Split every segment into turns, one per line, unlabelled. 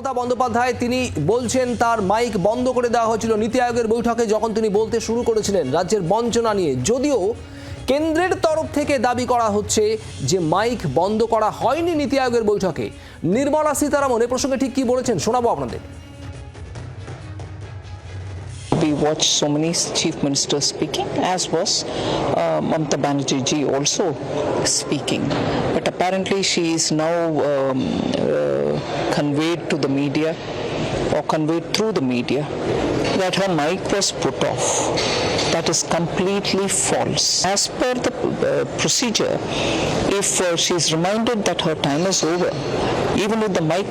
মমতা বন্দ্যোপাধ্যায়, তিনি বলছেন তার মাইক বন্ধ করে দেওয়া হয়েছিল। নীতি আয়োগের বৈঠকে যখন তিনি বলতে শুরু করেছিলেন রাজ্যের বঞ্চনা নিয়ে, যদিও কেন্দ্রের তরফ থেকে দাবি করা হচ্ছে যে মাইক বন্ধ করা হয়নি নীতি আয়োগের বৈঠকে। নির্মলা সীতারামন এ প্রসঙ্গে ঠিক কি বলেছেন শোনাবো আপনাদের।
We watched so many chief ministers speaking, as was uh, Mamata Banerjee ji also speaking. But apparently, she is now um, uh, conveyed to the media or conveyed through the media that her mic was put off. That is completely false. As per the uh, procedure, if uh, she is reminded that her time is over, even with the mic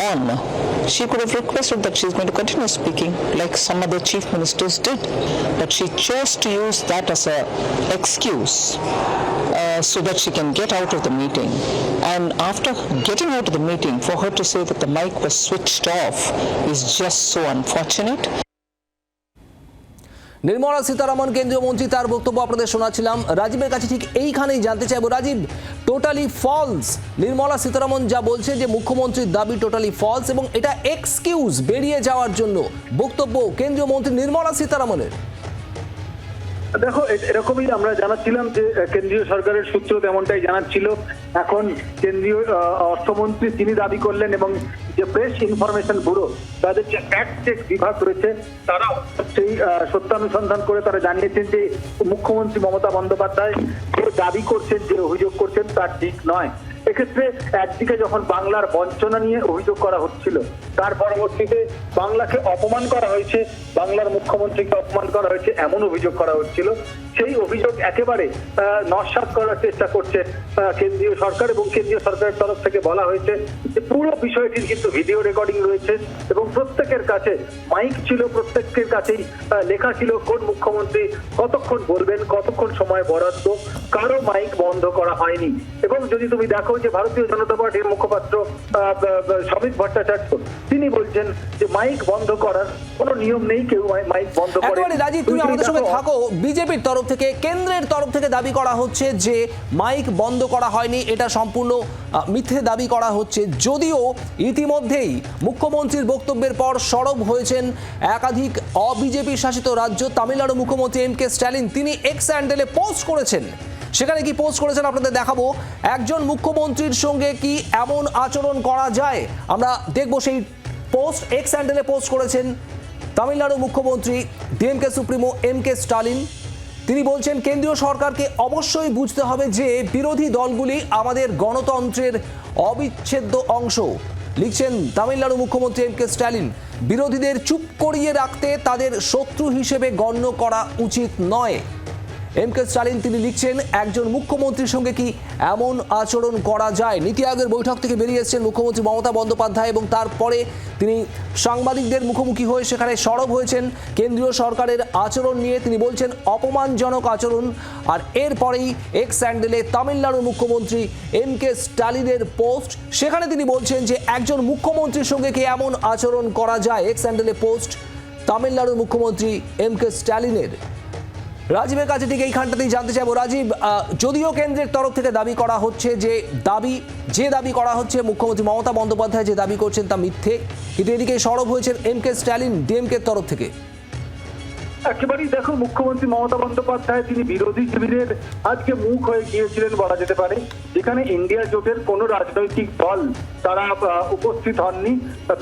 on, she could have requested that she's going to continue speaking like some other chief ministers did. But she chose to use that as an excuse uh, so that she can get out of the meeting. And after getting out of the meeting, for her to say that the mic was switched off is just so unfortunate.
Nirmala Sitharaman, কেন্দ্রীয় মন্ত্রী, তার বক্তব্য আপনাদের শোনাচ্ছিলাম। রাজীবের কাছে ঠিক এইখানেই জানতে চাইব, রাজীব টোটালি ফলস নির্মলা সীতারামন যা বলছে যে, মুখ্যমন্ত্রীর দাবি টোটালি ফলস এবং এটা এক্সকিউজ বেরিয়ে যাওয়ার জন্য বক্তব্য কেন্দ্রীয় মন্ত্রী নির্মলা সীতারামনের।
দেখো এরকমই আমরা জানাচ্ছিলাম যে কেন্দ্রীয় সরকারের সূত্র তেমনটাই জানাচ্ছিল। এখন কেন্দ্রীয় অর্থমন্ত্রী তিনি দাবি করলেন এবং যে প্রেস ইনফরমেশন ব্যুরো তাদের যে ফ্যাক্ট চেক বিভাগ রয়েছে তারা সেই সত্যানুসন্ধান করে তারা জানিয়েছেন যে মুখ্যমন্ত্রী মমতা বন্দ্যোপাধ্যায় যে দাবি করছেন, যে অভিযোগ করছেন, তা ঠিক নয়। এক্ষেত্রে একদিকে যখন বাংলার বঞ্চনা নিয়ে অভিযোগ করা হচ্ছিল, তার পরবর্তীতে বাংলাকে অপমান করা হয়েছে, বাংলার মুখ্যমন্ত্রীকে অপমান করা হয়েছে, এমন অভিযোগ করা হচ্ছিল। সেই অভিযোগ একেবারে নস্যাৎ করার চেষ্টা করছে কেন্দ্রীয় সরকার এবং কেন্দ্রীয় সরকারের তরফ থেকে বলা হয়েছে যে পুরো বিষয়টির কিন্তু ভিডিও রেকর্ডিং রয়েছে এবং প্রত্যেকের কাছে, মাইক ছিল প্রত্যেকের কাছেই লেখা ছিল কোন মুখ্যমন্ত্রী কতক্ষণ বলবেন, কতক্ষণ সময় বরাদ্দ, কারও মাইক বন্ধ করা হয়নি। এবং যদি তুমি দেখো যে ভারতীয় জনতা পার্টির মুখপাত্র ব- ভট্টাচার্য, তিনি বলছেন যে মাইক বন্ধ করার কোনো নিয়ম নেই কেউ মাইক বন্ধ করে
একেবারে রাজীব তুমি আমাদের সঙ্গে থাকো। বিজেপির তরফ থেকে কেন্দ্রের তরফ থেকে দাবি করা হচ্ছে যে মাইক বন্ধ করা হয়নি এটা সম্পূর্ণ মিথ্যে দাবি করা হচ্ছে। যদিও ইতিমধ্যেই মুখ্যমন্ত্রীর বক্তব্যের পর সরব হয়েছেন একাধিক অবিজেপি শাসিত রাজ্য তামিলনাড়ু মুখ্যমন্ত্রী এম কে স্ট্যালিন। তিনি এক্স হ্যান্ডেলে পোস্ট করেছেন। সেখানে কি পোস্ট করেছেন আপনাদের দেখাবো। একজন মুখ্যমন্ত্রীর সঙ্গে কি এমন আচরণ করা যায় আমরা দেখব সেই পোস্ট এক্স হ্যান্ডেলে পোস্ট করেছেন তামিলনাড়ু মুখ্যমন্ত্রী DMK supremo, M K Stalin. তিনি বলছেন, কেন্দ্রীয় সরকারকে অবশ্যই বুঝতে হবে যে বিরোধী দলগুলি আমাদের গণতন্ত্রের অবিচ্ছেদ্য অংশ। লিখছেন তামিলনাড়ু মুখ্যমন্ত্রী এম কে স্ট্যালিন বিরোধীদের চুপ করিয়ে রাখতে তাদের শত্রু হিসেবে গণ্য করা উচিত নয়। এম কে স্টালিন তিনি লিখছেন, একজন মুখ্যমন্ত্রীর সঙ্গে কি এমন আচরণ করা যায়? নীতি আয়োগের বৈঠক থেকে বেরিয়ে এসেছেন মুখ্যমন্ত্রী মমতা বন্দ্যোপাধ্যায় এবং তারপরে তিনি সাংবাদিকদের মুখোমুখি হয়ে সেখানে সরব হয়েছেন। কেন্দ্রীয় সরকারের আচরণ নিয়ে তিনি বলছেন, অপমানজনক আচরণ। আর এরপরেই এক্স স্যান্ডেলে তামিলনাড়ুর মুখ্যমন্ত্রী এম কে স্টালিনের পোস্ট। সেখানে তিনি বলছেন যে, একজন মুখ্যমন্ত্রীর সঙ্গে কি এমন আচরণ করা যায়? এক্স স্যান্ডেলে পোস্ট তামিলনাড়ুর মুখ্যমন্ত্রী এম কে স্ট্যালিনের রাজীবের কাছে ঠিক এইখানটাতেই জানতে চাইব। রাজীব যদিও কেন্দ্রের তরফ থেকে দাবি করা হচ্ছে যে দাবি যে দাবি করা হচ্ছে, মুখ্যমন্ত্রী মমতা বন্দ্যোপাধ্যায় যে দাবি করছেন তা মিথ্যে। কিন্তু এদিকে সরব হয়েছেন এম কে স্ট্যালিন ডিএমকের তরফ থেকে।
একেবারেই দেখো, মুখ্যমন্ত্রী মমতা বন্দ্যোপাধ্যায়, তিনি বিরোধী শিবিরের আজকে মুখ হয়ে গিয়েছিলেন বলা যেতে পারে, যেখানে ইন্ডিয়া জোটের কোনো রাজনৈতিক দল তারা উপস্থিত হননি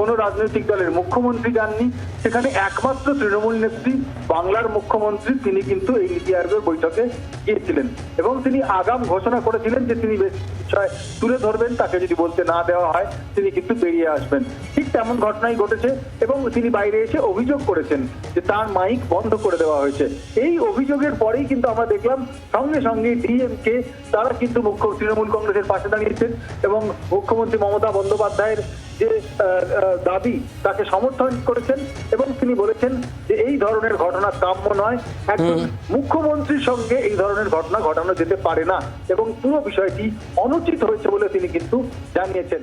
কোনো রাজনৈতিক দলের মুখ্যমন্ত্রী যাননি। সেখানে একমাত্র তৃণমূল নেত্রী, বাংলার মুখ্যমন্ত্রী, তিনি কিন্তু এই নীতি আয়োগের বৈঠকে গিয়েছিলেন। এবং তিনি আগাম ঘোষণা করেছিলেন যে তিনি বেশ বিষয় তুলে ধরবেন, তাকে যদি বলতে না দেওয়া হয়, তিনি কিন্তু বেরিয়ে আসবেন। তেমন ঘটনাই ঘটেছে এবং তিনি বাইরে এসে অভিযোগ করেছেন যে তার মাইক বন্ধ করে দেওয়া হয়েছে। এই অভিযোগের পরেই কিন্তু আমরা দেখলাম সঙ্গে সঙ্গে ডিএমকে তারা কিন্তু মুখ্য তৃণমূল কংগ্রেসের পাশে দাঁড়িয়েছেন এবং মুখ্যমন্ত্রী মমতা বন্দ্যোপাধ্যায়ের যে দাবি তাকে সমর্থন করেছেন এবং তিনি বলেছেন যে এই ধরনের ঘটনা কাম্য নয়। একজন মুখ্যমন্ত্রীর সঙ্গে এই ধরনের ঘটনা ঘটানো যেতে পারে না এবং পুরো বিষয়টি অনুচিত হয়েছে বলে তিনি কিন্তু জানিয়েছেন।